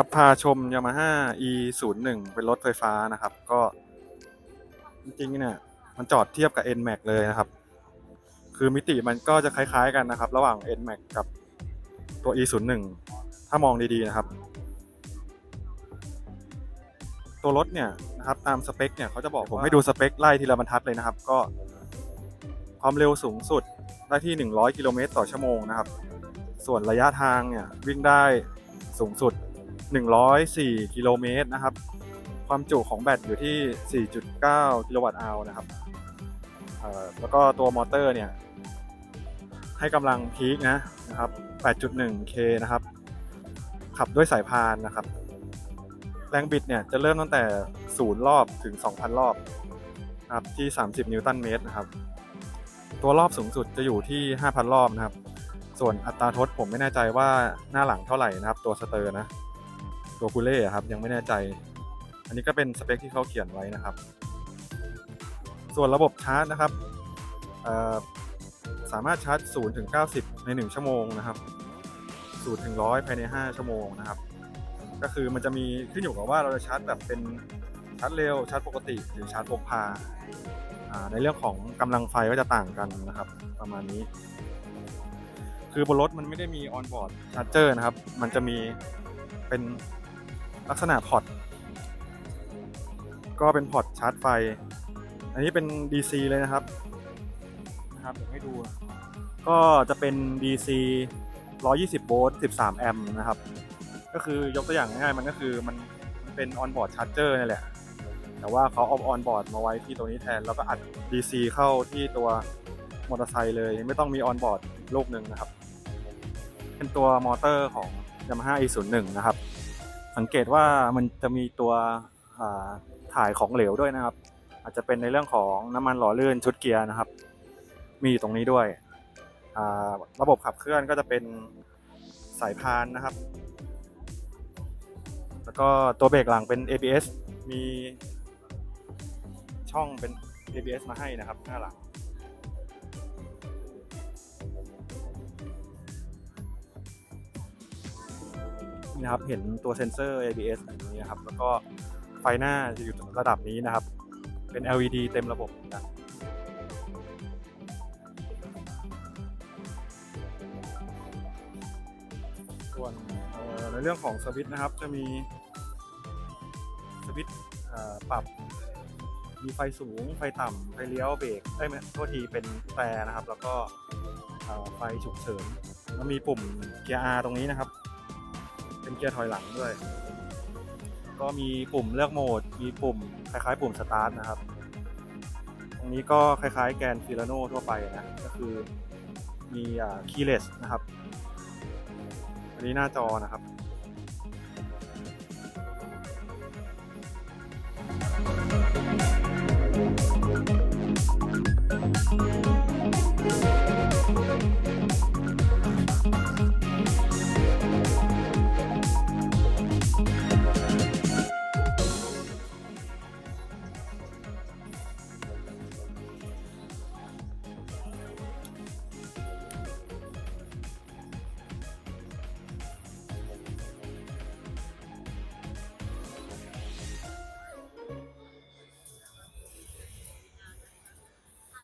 ครับพาชม Yamaha e 0 1เป็นรถไฟฟ้านะครับ ก็ จริงๆเนี่ย มันจอดเทียบกับ NMAX เลยนะครับ คือมิติมันก็จะคล้าย ๆ กันนะครับ ระหว่าง NMAX กับตัว e 0 1ถ้ามองดีๆนะครับ ตัวรถเนี่ยนะครับ ตามสเปคเนี่ยเขาจะบอกผมให้ดูสเปคไล่ทีละบรรทัดเลยนะครับ ก็ความเร็วสูงสุดได้ที่ 100 กิโลเมตรต่อชั่วโมงนะครับ ส่วนระยะทางเนี่ยวิ่งได้สูงสุด 104 กิโลเมตรนะครับ ความจุของแบตอยู่ที่ 4.9 กิโลวัตต์อาวนะครับแล้วก็ตัวมอเตอร์เนี่ย ให้กำลังพีคนะนะครับ 8.1K นะครับ ขับด้วยสายพานนะครับ แรงบิดเนี่ยจะเริ่มตั้งแต่ 0 รอบถึง 2,000 รอบนะครับที่ 30 นิวตันเมตรนะครับ ตัวรอบสูงสุดจะอยู่ที่ 5,000 รอบนะครับ ส่วนอัตราทดผมไม่แน่ใจว่าหน้าหลังเท่าไหร่นะครับ ตัวสเตอร์นะ ตัวคูเล่ครับยังไม่แน่ใจ อันนี้ก็เป็นสเปคที่เขาเขียนไว้นะครับ ส่วนระบบชาร์จนะครับสามารถชาร์จ 0 ถึง 90 ใน 1 ชั่วโมงนะครับ 0 ถึง 100 ภายใน 5 ชั่วโมงนะครับ ก็คือมันจะมีขึ้นอยู่กับว่าเราจะชาร์จแบบเป็นชาร์จเร็ว ชาร์จปกติ หรือชาร์จพกพาอ่าในเรื่องของกำลังไฟก็จะต่างกันนะครับ ประมาณนี้ คือบนรถมันไม่ได้มีออนบอร์ดชาร์จเจอร์นะครับ มันจะมีเป็น ลักษณะพอร์ตก็เป็นพอร์ตชาร์จไฟ อันนี้เป็น DC เลยนะครับนะครับเดี๋ยวให้ดู ก็จะเป็น DC 120 โวลต์ 13 แอมป์นะครับ ก็คือยกตัวอย่างง่ายๆมันก็คือมันมันเป็นออนบอร์ดชาร์จเจอร์นี่แหละ แต่ว่าเขาเอาออนบอร์ดมาไว้ที่ตัวนี้แทน แล้วก็อัด DC เข้าที่ตัวมอเตอร์ไซค์เลย ไม่ต้องมีออนบอร์ดลูกหนึ่งนะครับ เป็นตัวมอเตอร์ของ Yamaha E01 นะครับ สังเกตว่ามันจะมีตัวถ่ายของเหลวด้วยนะครับ อาจจะเป็นในเรื่องของน้ำมันหล่อลื่นชุดเกียร์นะครับ มีอยู่ตรงนี้ด้วย ระบบขับเคลื่อนก็จะเป็นสายพานนะครับ แล้วก็ตัวเบรกหลังเป็น ABS มีช่องเป็น ABS มาให้นะครับหน้าหลัง นี่นะครับเห็นตัวเซ็นเซอร์ ABS อย่างนี้นะครับแล้วก็ไฟหน้าจะอยู่ระดับนี้นะครับ เป็น LED เต็มระบบนะส่วนในเรื่องของสวิตช์นะครับจะมีสวิตช์ปรับมีไฟสูง ไฟต่ำไฟเลี้ยวเบรกได้ยไม่โทษทีเป็นแต่นะครับ แล้วก็ไฟฉุกเฉินแล้วมีปุ่มเกียร์ R ตรงนี้นะครับ เป็นเกียร์ถอยหลังด้วย ก็มีปุ่มเลือกโหมด มีปุ่มคล้ายๆ ปุ่มสตาร์ทนะครับ ตรงนี้ก็คล้ายๆ แกนฟิลาโนทั่วไปนะ ก็คือมีคีย์เลสนะครับ อันนี้หน้าจอนะครับ